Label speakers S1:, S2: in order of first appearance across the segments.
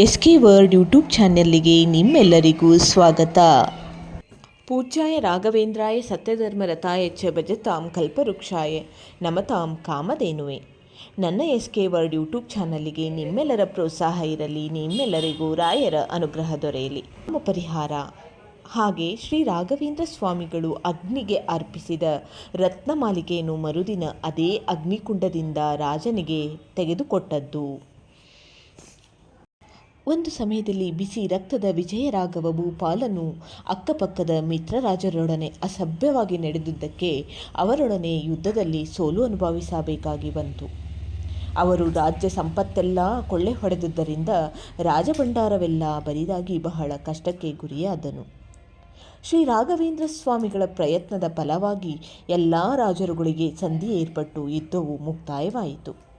S1: S K word YouTube ಚಾನೆಲ್ಗೆ ನಿಮ್ಮೆಲ್ಲರಿಗೂ ಸ್ವಾಗತ. ಪೂಜ್ಯಾಯ ರಾಘವೇಂದ್ರಾಯ ಸತ್ಯಧರ್ಮರತಾಯ ಚ ಭಜತಾಂ ಕಲ್ಪವೃಕ್ಷಾಯ ನಮತಾಂ ಕಾಮಧೇನುವೆ. ನನ್ನ ಎಸ್ ಕೆ ವರ್ಡ್ ಯೂಟ್ಯೂಬ್ ಚಾನಲ್ಗೆ ನಿಮ್ಮೆಲ್ಲರ ಪ್ರೋತ್ಸಾಹ ಇರಲಿ, ನಿಮ್ಮೆಲ್ಲರಿಗೂ ರಾಯರ ಅನುಗ್ರಹ ದೊರೆಯಲಿ. ನಮ್ಮ ಪರಿಹಾರ. ಹಾಗೆ ಶ್ರೀ ರಾಘವೇಂದ್ರ ಸ್ವಾಮಿಗಳು ಅಗ್ನಿಗೆ ಅರ್ಪಿಸಿದ ರತ್ನಮಾಲಿಕೆಯನ್ನು ಮರುದಿನ ಅದೇ ಅಗ್ನಿಕುಂಡದಿಂದ ರಾಜನಿಗೆ ತೆಗೆದುಕೊಟ್ಟದ್ದು. ಒಂದು ಸಮಯದಲ್ಲಿ ಬಿಸಿ ರಕ್ತದ ವಿಜಯರಾಘವ ಭೂಪಾಲನು ಅಕ್ಕಪಕ್ಕದ ಮಿತ್ರರಾಜರೊಡನೆ ಅಸಭ್ಯವಾಗಿ ನಡೆದುದಕ್ಕೆ ಅವರೊಡನೆ ಯುದ್ಧದಲ್ಲಿ ಸೋಲು ಅನುಭವಿಸಬೇಕಾಗಿ ಬಂತು. ಅವರು ರಾಜ್ಯ ಸಂಪತ್ತೆಲ್ಲ ಕೊಳ್ಳೆ ಹೊಡೆದುದರಿಂದ ರಾಜಭಂಡಾರವೆಲ್ಲ ಬರಿದಾಗಿ ಬಹಳ ಕಷ್ಟಕ್ಕೆ ಗುರಿಯಾದನು. ಶ್ರೀ ರಾಘವೇಂದ್ರ ಸ್ವಾಮಿಗಳ ಪ್ರಯತ್ನದ ಫಲವಾಗಿ ಎಲ್ಲ ರಾಜರುಗಳಿಗೆ ಸಂಧಿ ಏರ್ಪಟ್ಟು ಯುದ್ಧವು ಮುಕ್ತಾಯವಾಯಿತು.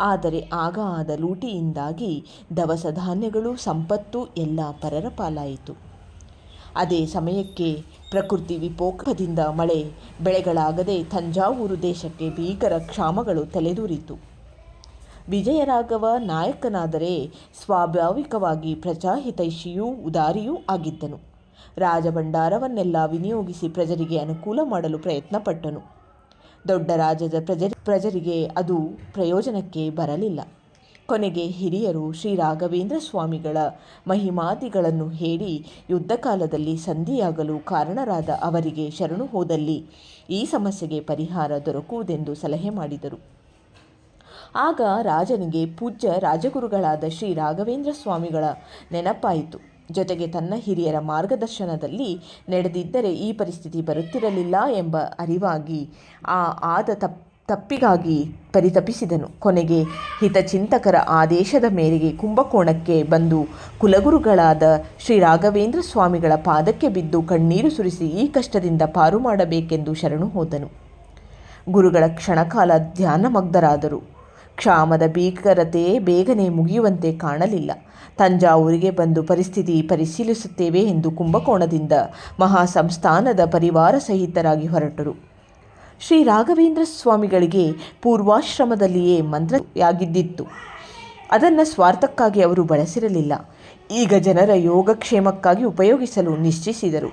S1: ಆದರೆ ಆಗ ಆದ ಲೂಟಿಯಿಂದಾಗಿ ದವಸ ಧಾನ್ಯಗಳು ಸಂಪತ್ತು ಎಲ್ಲ ಪರರ ಪಾಲಾಯಿತು. ಅದೇ ಸಮಯಕ್ಕೆ ಪ್ರಕೃತಿ ವಿಪೋಕದಿಂದ ಮಳೆ ಬೆಳೆಗಳಾಗದೆ ತಂಜಾವೂರು ದೇಶಕ್ಕೆ ಭೀಕರ ಕ್ಷಾಮಗಳು ತಲೆದೂರಿತು. ವಿಜಯರಾಘವ ನಾಯಕನಾದರೆ ಸ್ವಾಭಾವಿಕವಾಗಿ ಪ್ರಜಾಹಿತೈಷಿಯೂ ಉದಾರಿಯೂ ಆಗಿದ್ದನು. ರಾಜಭಂಡಾರವನ್ನೆಲ್ಲ ವಿನಿಯೋಗಿಸಿ ಪ್ರಜರಿಗೆ ಅನುಕೂಲ ಮಾಡಲು ಪ್ರಯತ್ನಪಟ್ಟನು. ದೊಡ್ಡ ರಾಜ್ಯದ ಪ್ರಜ, ಪ್ರಜರಿಗೆ ಅದು ಪ್ರಯೋಜನಕ್ಕೆ ಬರಲಿಲ್ಲ. ಕೊನೆಗೆ ಹಿರಿಯರು ಶ್ರೀ ರಾಘವೇಂದ್ರ ಸ್ವಾಮಿಗಳ ಮಹಿಮಾದಿಗಳನ್ನು ಹೇಳಿ ಯುದ್ಧಕಾಲದಲ್ಲಿ ಸಂಧಿಯಾಗಲು ಕಾರಣರಾದ ಅವರಿಗೆ ಶರಣು ಹೋದಲ್ಲಿ ಈ ಸಮಸ್ಯೆಗೆ ಪರಿಹಾರ ದೊರಕುವುದೆಂದು ಸಲಹೆ ಮಾಡಿದರು. ಆಗ ರಾಜನಿಗೆ ಪೂಜ್ಯ ರಾಜಗುರುಗಳಾದ ಶ್ರೀ ರಾಘವೇಂದ್ರ ಸ್ವಾಮಿಗಳ ನೆನಪಾಯಿತು. ಜೊತೆಗೆ ತನ್ನ ಹಿರಿಯರ ಮಾರ್ಗದರ್ಶನದಲ್ಲಿ ನಡೆದಿದ್ದರೆ ಈ ಪರಿಸ್ಥಿತಿ ಬರುತ್ತಿರಲಿಲ್ಲ ಎಂಬ ಅರಿವಾಗಿ ಆ ಆದ ತಪ್, ತಪ್ಪಿಗಾಗಿ ಪರಿತಪಿಸಿದನು. ಕೊನೆಗೆ ಹಿತಚಿಂತಕರ ಆದೇಶದ ಮೇರೆಗೆ ಕುಂಭಕೋಣಕ್ಕೆ ಬಂದು ಕುಲಗುರುಗಳಾದ ಶ್ರೀ ರಾಘವೇಂದ್ರ ಸ್ವಾಮಿಗಳ ಪಾದಕ್ಕೆ ಬಿದ್ದು ಕಣ್ಣೀರು ಸುರಿಸಿ ಈ ಕಷ್ಟದಿಂದ ಪಾರು ಮಾಡಬೇಕೆಂದು ಶರಣು ಹೋದನು. ಗುರುಗಳ ಕ್ಷಣಕಾಲ ಧ್ಯಾನಮಗ್ಧರಾದರು ಕ್ಷಾಮದ ಭೀಕರತೆ ಬೇಗನೆ ಮುಗಿಯುವಂತೆ ಕಾಣಲಿಲ್ಲ. ತಂಜಾವೂರಿಗೆ ಬಂದು ಪರಿಸ್ಥಿತಿ ಪರಿಶೀಲಿಸುತ್ತೇವೆ ಎಂದು ಕುಂಭಕೋಣದಿಂದ ಮಹಾ ಸಂಸ್ಥಾನದ ಪರಿವಾರ ಸಹಿತರಾಗಿ ಹೊರಟರು. ಶ್ರೀ ರಾಘವೇಂದ್ರ ಸ್ವಾಮಿಗಳಿಗೆ ಪೂರ್ವಾಶ್ರಮದಲ್ಲಿಯೇ ಮಂತ್ರಯಾಗಿದ್ದಿತ್ತು. ಅದನ್ನು ಸ್ವಾರ್ಥಕ್ಕಾಗಿ ಅವರು ಬಳಸಿರಲಿಲ್ಲ. ಈಗ ಜನರ ಯೋಗಕ್ಷೇಮಕ್ಕಾಗಿ ಉಪಯೋಗಿಸಲು ನಿಶ್ಚಯಿಸಿದರು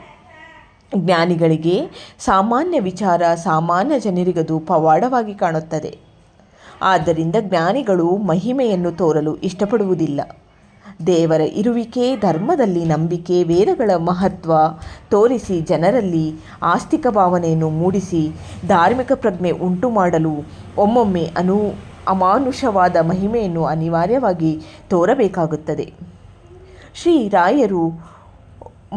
S1: ಜ್ಞಾನಿಗಳಿಗೆ ಸಾಮಾನ್ಯ ವಿಚಾರ ಸಾಮಾನ್ಯ ಜನರಿಗದು ಪವಾಡವಾಗಿ ಕಾಣುತ್ತದೆ. ಆದ್ದರಿಂದ ಜ್ಞಾನಿಗಳು ಮಹಿಮೆಯನ್ನು ತೋರಲು ಇಷ್ಟಪಡುವುದಿಲ್ಲ. ದೇವರ ಇರುವಿಕೆ, ಧರ್ಮದಲ್ಲಿ ನಂಬಿಕೆ, ವೇದಗಳ ಮಹತ್ವ ತೋರಿಸಿ ಜನರಲ್ಲಿ ಆಸ್ತಿಕ ಭಾವನೆಯನ್ನು ಮೂಡಿಸಿ ಧಾರ್ಮಿಕ ಪ್ರಜ್ಞೆ ಉಂಟು ಮಾಡಲು ಒಮ್ಮೊಮ್ಮೆ ಅನು ಅಮಾನುಷವಾದ ಮಹಿಮೆಯನ್ನು ಅನಿವಾರ್ಯವಾಗಿ ತೋರಬೇಕಾಗುತ್ತದೆ. ಶ್ರೀ ರಾಯರು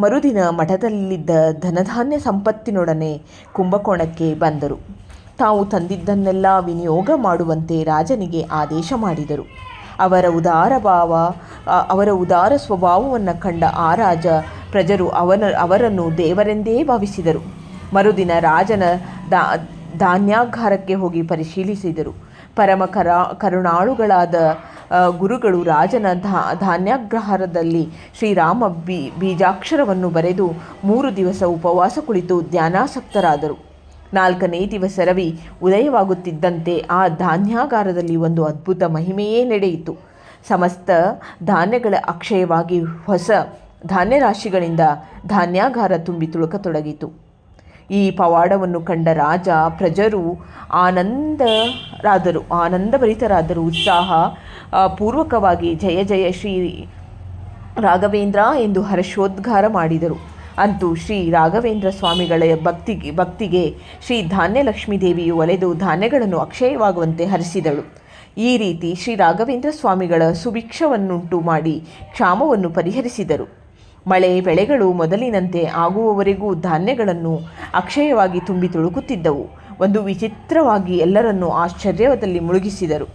S1: ಮರುದಿನ ಮಠದಲ್ಲಿದ್ದ ಧನಧಾನ್ಯ ಸಂಪತ್ತಿನೊಡನೆ ಕುಂಭಕೋಣಕ್ಕೆ ಬಂದರು. ತಾವು ತಂದಿದ್ದನ್ನೆಲ್ಲ ವಿನಿಯೋಗ ಮಾಡುವಂತೆ ರಾಜನಿಗೆ ಆದೇಶ ಮಾಡಿದರು. ಅವರ ಉದಾರ ಭಾವ ಅವರ ಉದಾರ ಸ್ವಭಾವವನ್ನು ಕಂಡ ಆ ರಾಜ ಪ್ರಜರು ಅವನ, ಅವರನ್ನು ದೇವರೆಂದೇ ಭಾವಿಸಿದರು. ಮರುದಿನ ರಾಜನ ದಾ, ಧಾನ್ಯಾಗಾರಕ್ಕೆ ಹೋಗಿ ಪರಿಶೀಲಿಸಿದರು. ಪರಮ ಕರ, ಕರುಣಾಳುಗಳಾದ ಗುರುಗಳು ರಾಜನ ಧಾ, ಧಾನ್ಯಾಗ್ರಹಾರದಲ್ಲಿ ಶ್ರೀರಾಮ ಬಿ, ಬೀಜಾಕ್ಷರವನ್ನು ಬರೆದು ಮೂರು ದಿವಸ ಉಪವಾಸ ಕುಳಿತು ಧ್ಯಾನಾಸಕ್ತರಾದರು. ನಾಲ್ಕನೇ ದಿವಸ ರವಿ ಉದಯವಾಗುತ್ತಿದ್ದಂತೆ ಆ ಧಾನ್ಯಾಗಾರದಲ್ಲಿ ಒಂದು ಅದ್ಭುತ ಮಹಿಮೆಯೇ ನಡೆಯಿತು. ಸಮಸ್ತ ಧಾನ್ಯಗಳ ಅಕ್ಷಯವಾಗಿ ಹೊಸ ಧಾನ್ಯ ರಾಶಿಗಳಿಂದ ಧಾನ್ಯಾಗಾರ ತುಂಬಿ ತುಳುಕತೊಡಗಿತು. ಈ ಪವಾಡವನ್ನು ಕಂಡ ರಾಜ, ಪ್ರಜರು ಆನಂದರಾದರು, ಆನಂದಭರಿತರಾದರು. ಉತ್ಸಾಹ ಪೂರ್ವಕವಾಗಿ ಜಯ ಜಯ ಶ್ರೀ ರಾಘವೇಂದ್ರ ಎಂದು ಹರ್ಷೋದ್ಗಾರ ಮಾಡಿದರು. ಅಂತೂ ಶ್ರೀ ರಾಘವೇಂದ್ರ ಸ್ವಾಮಿಗಳ ಭಕ್ತಿಗೆ ಭಕ್ತಿಗೆ ಶ್ರೀ ಧಾನ್ಯಲಕ್ಷ್ಮೀ ದೇವಿಯು ಒಲೆದು ಧಾನ್ಯಗಳನ್ನು ಅಕ್ಷಯವಾಗುವಂತೆ ಹರಿಸಿದಳು. ಈ ರೀತಿ ಶ್ರೀ ರಾಘವೇಂದ್ರ ಸ್ವಾಮಿಗಳ ಸುಭಿಕ್ಷವನ್ನುಂಟು ಮಾಡಿ ಕ್ಷಾಮವನ್ನು ಪರಿಹರಿಸಿದರು. ಮಳೆ ಬೆಳೆಗಳು ಮೊದಲಿನಂತೆ ಆಗುವವರೆಗೂ ಧಾನ್ಯಗಳನ್ನು ಅಕ್ಷಯವಾಗಿ ತುಂಬಿ ತುಳುಕುತ್ತಿದ್ದವು ಒಂದು ವಿಚಿತ್ರವಾಗಿ ಎಲ್ಲರನ್ನೂ ಆಶ್ಚರ್ಯದಲ್ಲಿ ಮುಳುಗಿಸಿದರು.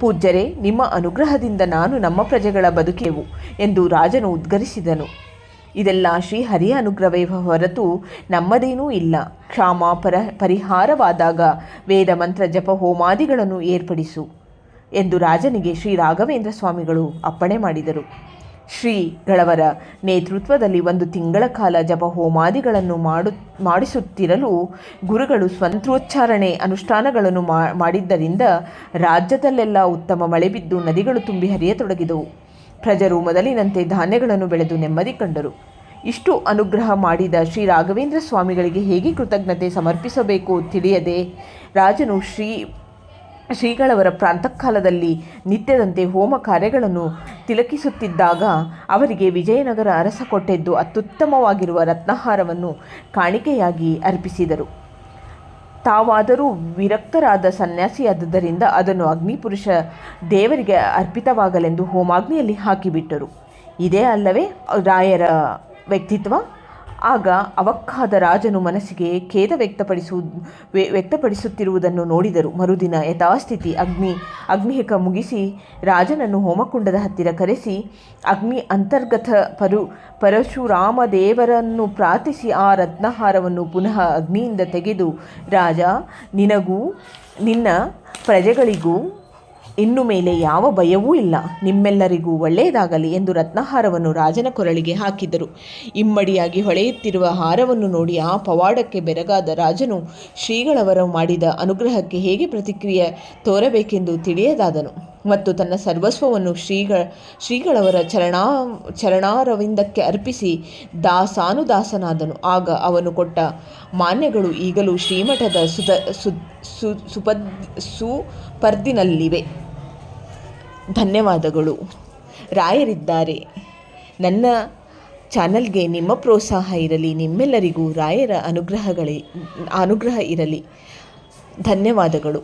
S1: ಪೂಜ್ಯರೇ, ನಿಮ್ಮ ಅನುಗ್ರಹದಿಂದ ನಾನು ನಮ್ಮ ಪ್ರಜೆಗಳ ಬದುಕೆವು ಎಂದು ರಾಜನು ಉದ್ಗರಿಸಿದನು. ಇದೆಲ್ಲ ಶ್ರೀಹರಿಯ ಅನುಗ್ರಹವೇ ಹೊರತು ನಮ್ಮದೇನೂ ಇಲ್ಲ. ಕ್ಷಾಮ ಪರ ಪರಿಹಾರವಾದಾಗ ವೇದ ಮಂತ್ರ ಜಪ ಹೋಮಾದಿಗಳನ್ನು ಏರ್ಪಡಿಸು ಎಂದು ರಾಜನಿಗೆ ಶ್ರೀ ರಾಘವೇಂದ್ರ ಸ್ವಾಮಿಗಳು ಅಪ್ಪಣೆ ಮಾಡಿದರು. ಶ್ರೀಗಳವರ ನೇತೃತ್ವದಲ್ಲಿ ಒಂದು ತಿಂಗಳ ಕಾಲ ಜಪ ಹೋಮಾದಿಗಳನ್ನು ಮಾಡು ಮಾಡಿಸುತ್ತಿರಲು ಗುರುಗಳು ಸ್ವಂತ್ರೋಚ್ಚಾರಣೆ ಅನುಷ್ಠಾನಗಳನ್ನು ಮಾಡಿದ್ದರಿಂದ ರಾಜ್ಯದಲ್ಲೆಲ್ಲ ಉತ್ತಮ ಮಳೆ ಬಿದ್ದು ನದಿಗಳು ತುಂಬಿ ಹರಿಯತೊಡಗಿದವು. ಪ್ರಜರು ಮೊದಲಿನಂತೆ ಧಾನ್ಯಗಳನ್ನು ಬೆಳೆದು ನೆಮ್ಮದಿ ಕಂಡರು. ಇಷ್ಟು ಅನುಗ್ರಹ ಮಾಡಿದ ಶ್ರೀ ರಾಘವೇಂದ್ರ ಸ್ವಾಮಿಗಳಿಗೆ ಹೇಗೆ ಕೃತಜ್ಞತೆ ಸಮರ್ಪಿಸಬೇಕು ತಿಳಿಯದೆ ರಾಜನು ಶ್ರೀ, ಶ್ರೀಗಳವರ ಪ್ರಾಂತಕಾಲದಲ್ಲಿ ನಿತ್ಯದಂತೆ ಹೋಮ ಕಾರ್ಯಗಳನ್ನು ತಿಲಕಿಸುತ್ತಿದ್ದಾಗ ಅವರಿಗೆ ವಿಜಯನಗರ ಅರಸ ಕೊಟ್ಟೆದ್ದು ಅತ್ಯುತ್ತಮವಾಗಿರುವ ರತ್ನಹಾರವನ್ನು ಕಾಣಿಕೆಯಾಗಿ ಅರ್ಪಿಸಿದರು. ತಾವಾದರೂ ವಿರಕ್ತರಾದ ಸನ್ಯಾಸಿಯಾದ್ದರಿಂದ ಅದನ್ನು ಅಗ್ನಿಪುರುಷ ದೇವರಿಗೆ ಅರ್ಪಿತವಾಗಲೆಂದು ಹೋಮಾಗ್ನಿಯಲ್ಲಿ ಹಾಕಿಬಿಟ್ಟರು. ಇದೇ ಅಲ್ಲವೇ ರಾಯರ ವ್ಯಕ್ತಿತ್ವ? ಆಗ ಅವಕ್ಕಾದ ರಾಜನು ಮನಸ್ಸಿಗೆ ಖೇದ ವ್ಯಕ್ತಪಡಿಸು, ವ್ಯ- ವ್ಯಕ್ತಪಡಿಸುತ್ತಿರುವುದನ್ನು ನೋಡಿದರು. ಮರುದಿನ ಯಥಾಸ್ಥಿತಿ ಅಗ್ನಿ, ಅಗ್ನಿಹಿಕ ಮುಗಿಸಿ ರಾಜನನ್ನು ಹೋಮಕುಂಡದ ಹತ್ತಿರ ಕರೆಸಿ, ಅಗ್ನಿ ಅಂತರ್ಗತ ಪರು ಪರಶುರಾಮ ದೇವರನ್ನು ಪ್ರಾರ್ಥಿಸಿ ಆ ರತ್ನಹಾರವನ್ನು ಪುನಃ ಅಗ್ನಿಯಿಂದ ತೆಗೆದು, ರಾಜ, ನಿನಗೂ, ನಿನ್ನ ಪ್ರಜೆಗಳಿಗೂ ಇನ್ನು ಮೇಲೆ ಯಾವ ಭಯವೂ ಇಲ್ಲ. ನಿಮ್ಮೆಲ್ಲರಿಗೂ ಒಳ್ಳೆಯದಾಗಲಿ ಎಂದು ರತ್ನಹಾರವನ್ನು ರಾಜನ ಕೊರಳಿಗೆ ಹಾಕಿದರು. ಇಮ್ಮಡಿಯಾಗಿ ಹೊಳೆಯುತ್ತಿರುವ ಹಾರವನ್ನು ನೋಡಿ ಆ ಪವಾಡಕ್ಕೆ ಬೆರಗಾದ ರಾಜನು ಶ್ರೀಗಳವರು ಮಾಡಿದ ಅನುಗ್ರಹಕ್ಕೆ ಹೇಗೆ ಪ್ರತಿಕ್ರಿಯೆ ತೋರಬೇಕೆಂದು ತಿಳಿಯದಾದನು. ಮತ್ತು ತನ್ನ ಸರ್ವಸ್ವವನ್ನು ಶ್ರೀಗಳ, ಶ್ರೀಗಳವರ ಚರಣಾ, ಚರಣಾರವಿಂದಕ್ಕೆ ಅರ್ಪಿಸಿ ದಾಸಾನುದಾಸನಾದನು. ಆಗ ಅವನು ಕೊಟ್ಟ ಮಾನ್ಯಗಳು ಈಗಲೂ ಶ್ರೀಮಠದ ಸುದ, ಸು ಸು, ಸುಪದ್, ಸುಪರ್ದಿನಲ್ಲಿವೆ. ಧನ್ಯವಾದಗಳು. ರಾಯರಿದ್ದಾರೆ. ನನ್ನ ಚಾನಲ್ಗೆ ನಿಮ್ಮ ಪ್ರೋತ್ಸಾಹ ಇರಲಿ. ನಿಮ್ಮೆಲ್ಲರಿಗೂ ರಾಯರ ಅನುಗ್ರಹಗಳೇ, ಅನುಗ್ರಹ ಇರಲಿ. ಧನ್ಯವಾದಗಳು.